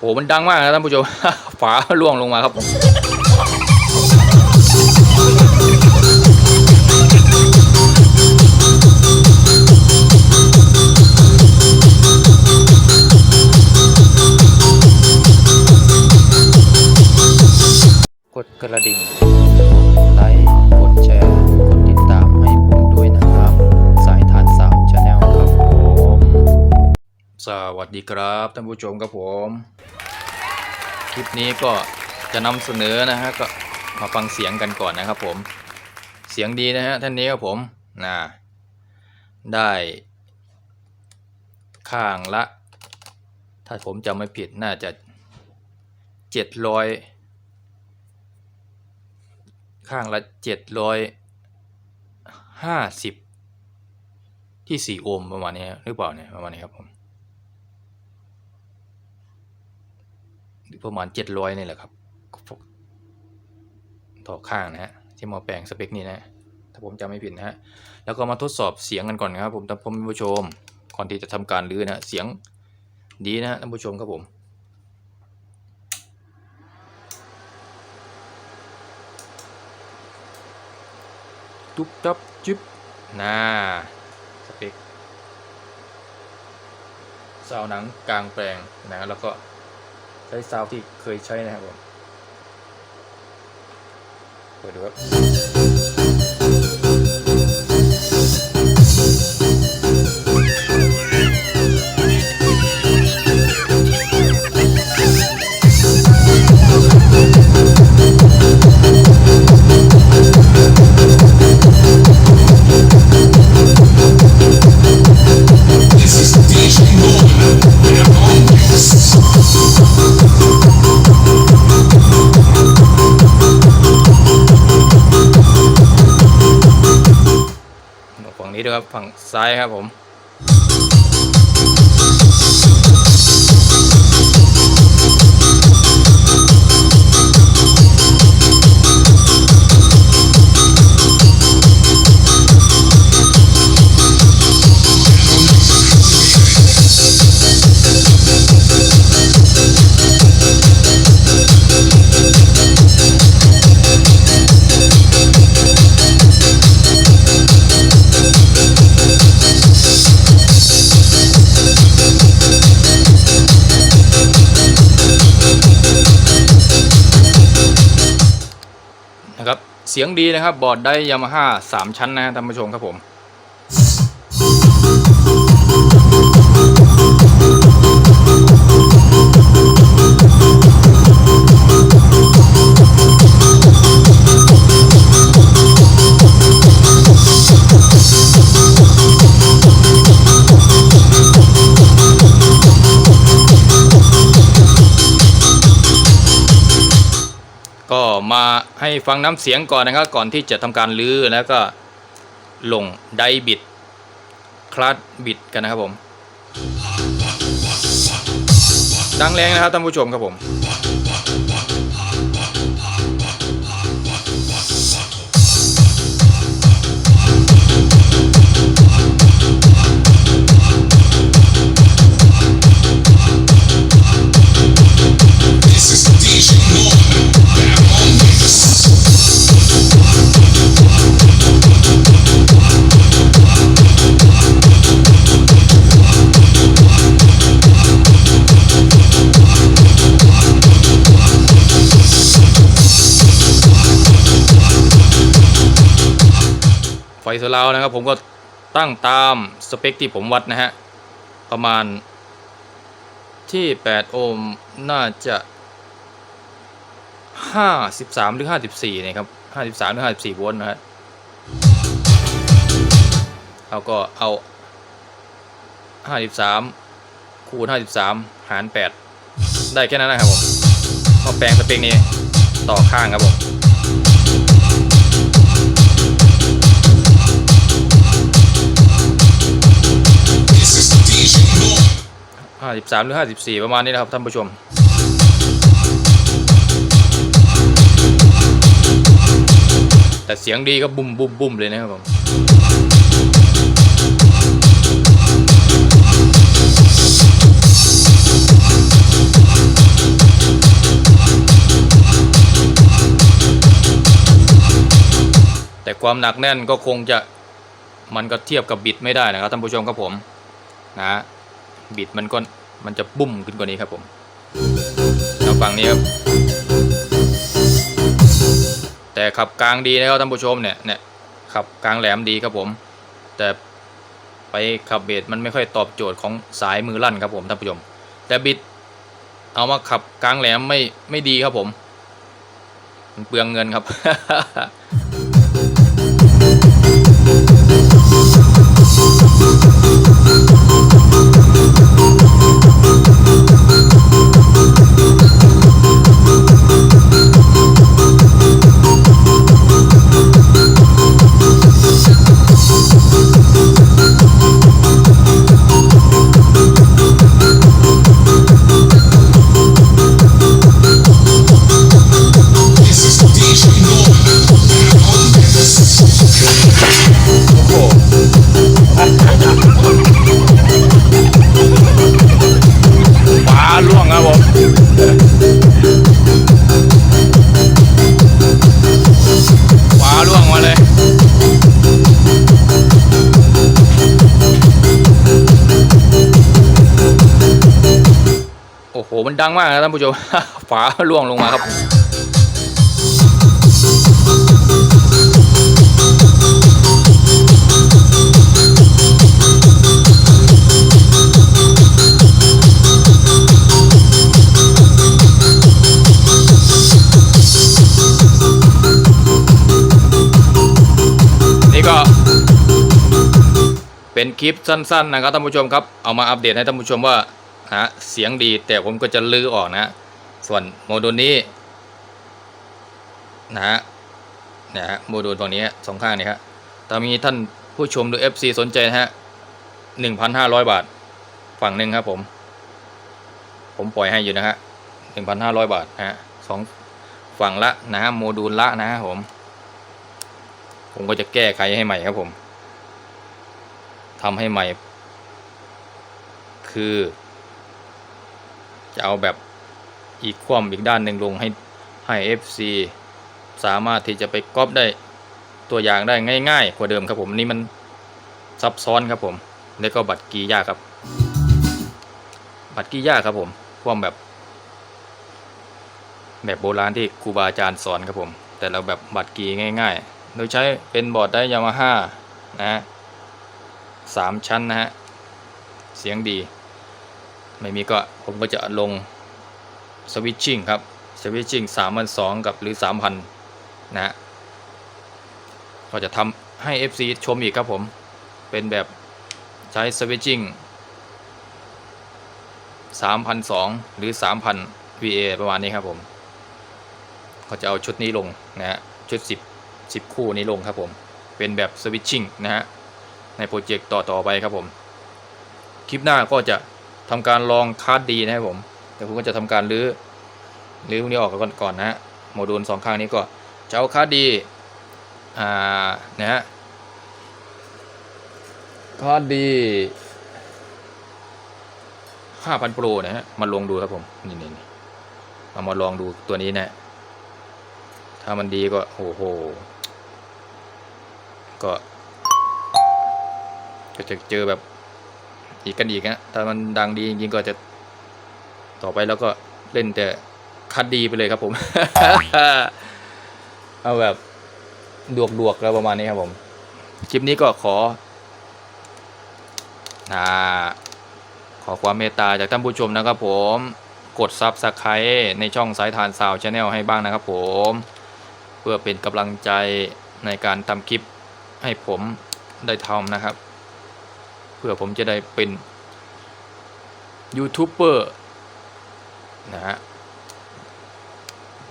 โหมันดังมากนะท่านผู้ชม ฝาล่วงลงมาครับผมกดกระดิ่งกดไลค์กดแชร์กดติดตามให้ผมด้วยนะครับ สายทานสามชาแนลครับผม สวัสดีครับท่านผู้ชมครับผมค ลิปนี้ก็จะนำเสนอนะฮะก็มาฟังเสียงกันก่อนนะครับผม เสียงดีนะฮะท่านนี้ครับผมนะได้ข้างละ ถ้าผมจำไม่ผิดน่าจะเจ็ดร้อยข้างละเจ็ดร้อยห้าสิบที่สี่โอห์มประมาณนี้หรือเปล่าเนี่ยประมาณนี้ครับผม ประมาณ700นี่แหละครับ ต่อข้างนะฮะที่มาแปลงสเปคนี้นะถ้าผมจำไม่ผิดนะฮะแล้วก็มาทดสอบเสียงกันก่อนนะครับ ผมท่านผู้ชมก่อนที่จะทำการรื้อนะเสียงดีนะท่านผู้ชมครับผมตุ๊บตับจิ๊บน่าสเปคซาหนังกลางแปลงนะแล้วก็ ใช้ซาวที่เคยใช้นะครับผมเปิดดูครับ นี้ด้วยครับฝั่งซ้ายครับผม เสียงดีนะครับบอร์ดได้ยามาฮ่าสามชั้นนะท่านผู้ชมครับผม ให้ฟังน้ำเสียงก่อนนะครับ ก่อนที่จะทำการลื้อแล้วก็ลงไดบิดคลัดบิดกันนะครับผม ดังแรงนะครับท่านผู้ชมครับผม ไฟโซลาวนะครับ ผมก็ตั้งตามสเปคที่ผมวัดนะฮะ ประมาณที่ 8 โอห์มน่าจะ 53 หรือ 54นะครับ 53 หรือ 54 โวลต์นะฮะเราก็เอา 53 คูณ 53 หาร 8 ได้แค่นั้นนะครับผมมาแปลงสเปคนี้ต่อข้างครับผม ห้าสิบสามหรือห้าสิบสี่ประมาณนี้นะครับท่านผู้ชมแต่เสียงดีก็บุ้มบุ้มบุ้มเลยนะครับผมแต่ความหนักแน่นก็คงจะมันก็เทียบกับบิดไม่ได้นะครับท่านผู้ชมครับผมนะ บิดมันก็มันจะบุ้มขึ้นกว่านี้ครับผมแล้วฝั่งนี้ครับ แต่ขับกลางดีนะครับท่านผู้ชมเนี่ยเนี่ยขับกลางแหลมดีครับผม แต่ไปขับเบสมันไม่ค่อยตอบโจทย์ของสายมือลั่นครับผมท่านผู้ชม แต่บิดเอามาขับกลางแหลมไม่ไม่ดีครับผม มันเปลืองเงินครับ ดังมากนะท่านผู้ชม ฝาล่วงลงมาครับ นี่ก็ เป็นคลิปสั้นๆนะครับท่านผู้ชมครับ เอามาอัปเดตให้ท่านผู้ชมว่า ฮะเสียงดี แต่ผมก็จะลื้อออกนะ ส่วนโมดูลนี้นะฮะนะฮะโมดูลตรงนี้สองข้างนี่ครับถ้ามีท่านผู้ชมหรือ FC สนใจนะฮะหนึ่งพันห้าร้อยบาท ฝั่งหนึ่งครับผม ผมปล่อยให้อยู่นะฮะหนึ่งพันห้าร้อยบาทนะฮะสองฝั่งละนะฮะโมดูลละนะฮะผม ผมก็จะแก้ไขให้ใหม่ครับผมทำให้ใหม่ คือ จะเอาแบบอีกคว่ำอีกด้านหนึ่งลงให้ให้ FC สามารถที่จะไปก๊อปได้ตัวอย่างได้ง่าย ๆ กว่าเดิมครับผมนี่มันซับซ้อนครับผม แล้วก็บัตรกียากครับ บัตรกียากครับผมคว่ำแบบ แบบโบราณที่ครูบาอาจารย์สอนครับผม แต่เราแบบบัตรกีง่าย ๆ โดยใช้เป็นบอร์ดได้ยามาฮ่านะฮะสามชั้นนะฮะ เสียงดี ไม่มีก็ผมก็จะลงสวิตชิ่งครับสวิตชิ่งสามพันสองกับหรือสามพันนะฮะก็จะทำให้ FC ชมอีกครับผม เป็นแบบใช้สวิตชิ่งสามพันสองหรือสามพัน VA ประมาณนี้ครับผม ก็จะเอาชุดนี้ลงนะฮะชุด10 10คู่นี้ลงครับผม เป็นแบบสวิตชิ่งนะฮะในโปรเจกต์ต่อต่อไปครับผม คลิปหน้าก็จะ ทำการลองคาดดีนะครับผม แต่ผมก็จะทำการรื้อรื้อพวกนี้ออกก่อนก่อนนะฮะโมดูลสองข้างนี้ก็จะเอาคาดดีอ่านะฮะคาดดี5,000 Pro นะฮะมาลงดูครับผมนี่นี่เอามาลองดูตัวนี้นะถ้ามันดีก็โอ้โหก็จะเจอแบบ อีกกันอีกนะถ้ามันดังดีจริงๆก็จะ ต่อไปแล้วก็เล่นแต่คัดดีไปเลยครับผม เอาแบบดวกๆแล้วประมาณนี้ครับผม คลิปนี้ก็ขออ่าขอความเมตตาจากท่านผู้ชมนะครับผมกดซับสไครต์ในช่องสายทานสาวชาแนลให้บ้างนะครับผม เพื่อเป็นกำลังใจในการทำคลิปให้ผมได้ทำนะครับ เพื่อผมจะได้เป็นยูทูบเบอร์นะฮะ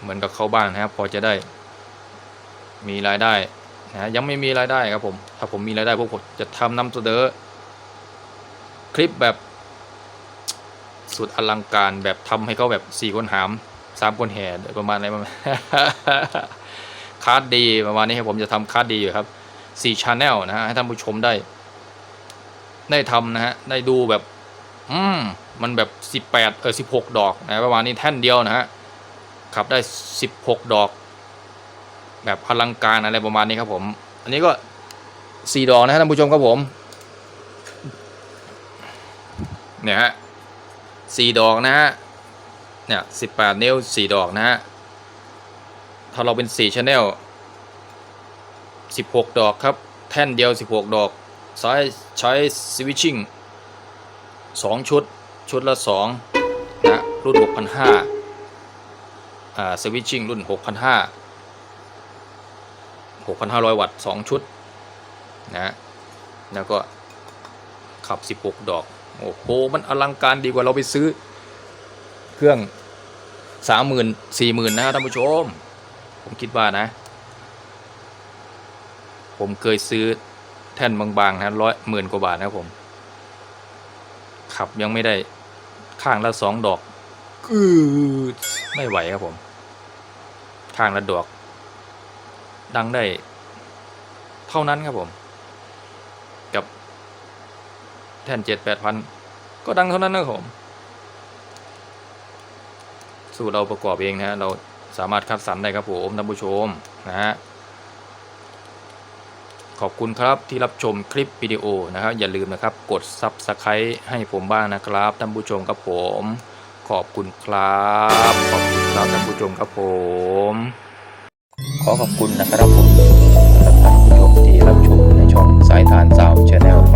เหมือนกับเขาบ้างนะครับ พอจะได้มีรายได้นะยังไม่มีรายได้ครับผมถ้าผมมีรายได้พวกผมจะทำนำเสนอคลิปแบบสุดอลังการแบบทำให้เขาแบบสี่คนหามสามคนแห่ประมาณอะไรประมาณคาร์ดดีประมาณนี้ครับผมจะทำคาร์ดดีอยู่ครับสี่ชาแนลนะฮะให้ท่านผู้ชมได้ ได้ทำนะฮะได้ดูแบบ อืมมันแบบสิบแปดเออสิบหกดอกนะประมาณนี้แท่นเดียวนะฮะขับได้สิบหกดอก แบบพลังการอะไรประมาณนี้ครับผม อันนี้ก็สี่ดอกนะฮะท่านผู้ชมครับผม เนี่ยฮะสี่ดอกนะฮะ เนี่ยสิบแปดนิ้วสี่ดอกนะฮะ ถ้าเราเป็นสี่ชแนลสิบหกดอกครับ แท่นเดียวสิบหกดอก ใช้ใช้สวิตชิ่งสองชุด ชุดละสองนะรุ่นหกพันห้าอ่าสวิตชิ่งรุ่นหกพันห้าหกพันห้าร้อยวัตต์สองชุดนะแล้วก็ขับสิบหกดอก โอ้โห มันอลังการดีกว่าเราไปซื้อเครื่องสามหมื่นสี่หมื่นนะท่านผู้ชม ผมคิดว่านะ ผมเคยซื้อ แท่นบางๆนะร้อยหมื่นกว่าบาทนะครับผมขับยังไม่ได้ข้างละสองดอกอือไม่ไหวครับผม ข้างละดอก ดังได้ เท่านั้นครับผม กับ แท่นเจ็ดแปดพันก็ดังเท่านั้นนะครับผม สูตรเราประกอบเองนะฮะเราสามารถคัดสรรได้ครับผมท่านผู้ชมนะฮะ ขอบคุณครับที่รับชมคลิปวิดีโอนะครับ อย่าลืมนะครับ กด Subscribe ให้ผมบ้างนะครับท่านผู้ชมครับผม ขอบคุณครับขอบคุณครับท่านผู้ชมครับผม ขอขอบคุณนะครับผมสำหรับท่านผู้ชมที่รับชมในช่องสายทานสาวชาแนลครับ